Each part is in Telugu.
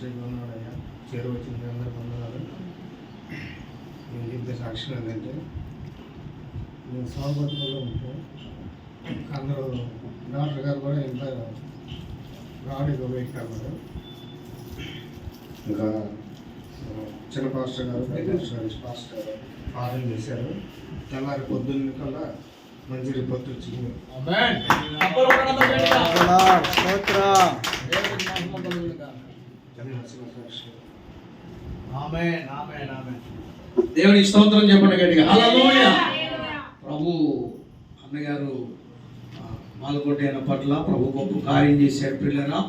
ఆశ్చర్యంగా ఉన్నాడయ్యా చేరువ వచ్చింది అందరు పొందాలి నేను చెప్పే సాక్ష్యం ఏంటంటే నేను సోమపట్టులో ఉంటే అందరూ డాక్టర్ గారు కూడా ఇంత రావడానికి వెయిట్ అన్నారు ఇంకా చిన్న పాస్టర్ గారు పాస్టర్ గారు చేశారు. తెల్లారి పొద్దున్న కల్లా మంచి రిపోర్ట్ వచ్చింది స్తోత్రం అది నా చిన్న సాక్ష్యం దేవునికి స్తోత్రం చెప్పండి గట్టిగా. హల్లెలూయా. ప్రభు అన్నగారు అయిన పట్ల ప్రభు గొప్ప కార్యం చేశాడు పిల్లరా.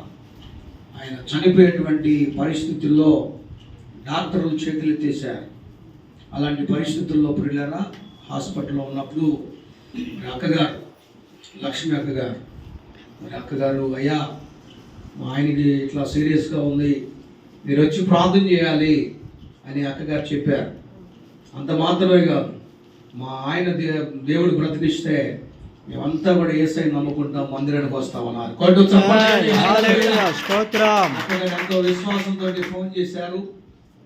ఆయన చనిపోయేటువంటి పరిస్థితుల్లో డాక్టర్లు చేతులు ఎత్తేసారు అలాంటి పరిస్థితుల్లో పిల్లరా హాస్పిటల్లో ఉన్నప్పుడు మరి అక్కగారు లక్ష్మి అక్కగారు మరి అక్కగారు అయ్యా మా ఆయనకి ఇట్లా సీరియస్గా ఉంది మీరు వచ్చి ప్రార్థన చేయాలి అని అక్కగారు చెప్పారు. అంత మాత్రమే కాదు మా ఆయన దే దేవుడు బ్రతికిస్తే మేమంతా కూడా ఏసై నమ్ముకుంటాం మందిరానికి వస్తామన్నారు. ఎంతో విశ్వాసంతో ఫోన్ చేశారు.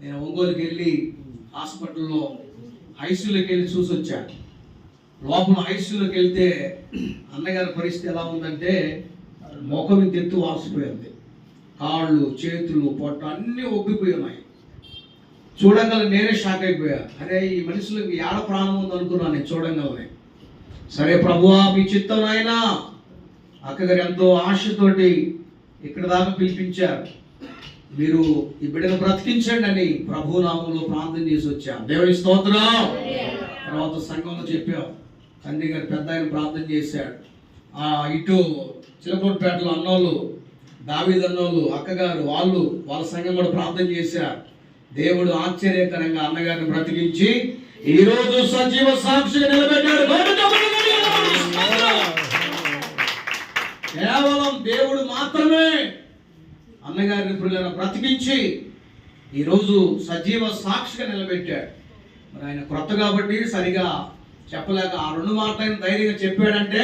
నేను ఒంగోలుకి వెళ్ళి హాస్పిటల్లో ఐసీయూలోకి వెళ్ళి చూసి వచ్చాను లోపల ఐసీయూలోకి వెళ్తే అన్నగారి పరిస్థితి ఎలా ఉందంటే ముఖం ఎత్తు వాసిపోయింది కాళ్ళు చేతులు పొట్ట అన్నీ ఒగ్గిపోయి చూడంగల నేనే షాక్ అయిపోయా. అరే ఈ మనుషులకు ఏడ ప్రాణం ఉందనుకున్నాను నేను చూడంగలనే సరే ప్రభువా మీ చిత్తం నాయనా. అక్కగారు ఎంతో ఆశతోటి ఇక్కడ దాకా పిలిపించారు. మీరు ఈ బిడ్డను బ్రతికించండి అని ప్రభునామంలో ప్రార్థన చేసి వచ్చాం. దేవుని స్తోత్రం. తర్వాత సంఘంలో చెప్పాం. తండ్రి గారు పెద్ద ఆయన ప్రార్థన చేశాడు. ఆ ఇటు చిలకూరుపేటలో అన్నోళ్ళు దావిదన్నోళ్ళు అక్కగారు వాళ్ళు వాళ్ళ సంఘం కూడా ప్రార్థన చేశారు. దేవుడు ఆశ్చర్యకరంగా అన్నగారిని బ్రతికించి ఈ రోజు సజీవ సాక్షిగా నిలబెట్టాడు. కేవలం దేవుడు మాత్రమే అన్నగారిని పిల్లలను బ్రతికించి ఈరోజు సజీవ సాక్షిగా నిలబెట్టాడు. మరి ఆయన క్రొత్త కాబట్టి సరిగా చెప్పలేక ఆ రెండు మాటలను ధైర్యంగా చెప్పాడంటే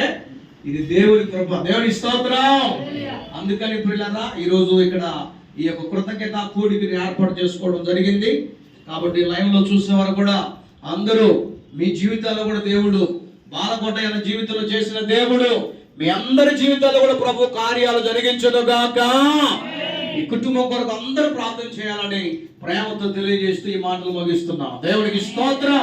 ఇది దేవుడి కృప. దేవుడి స్తోత్రం. అందుకని పిల్లరా ఈరోజు ఇక్కడ ఈ యొక్క కృతజ్ఞత కూడికని ఏర్పాటు చేసుకోవడం జరిగింది. కాబట్టి లైవ్లో చూసిన వారు కూడా అందరూ మీ జీవితాల్లో కూడా దేవుడు బాలకోట జీవితంలో చేసిన దేవుడు మీ అందరి జీవితాల్లో కూడా ప్రభు కార్యాలు జరిగించను గాక. ఈ కుటుంబం కొరకు అందరూ ప్రార్థన చేయాలని ప్రేమతో తెలియజేస్తూ ఈ మాటలు ముగిస్తున్నాం. దేవుడికి స్తోత్రం.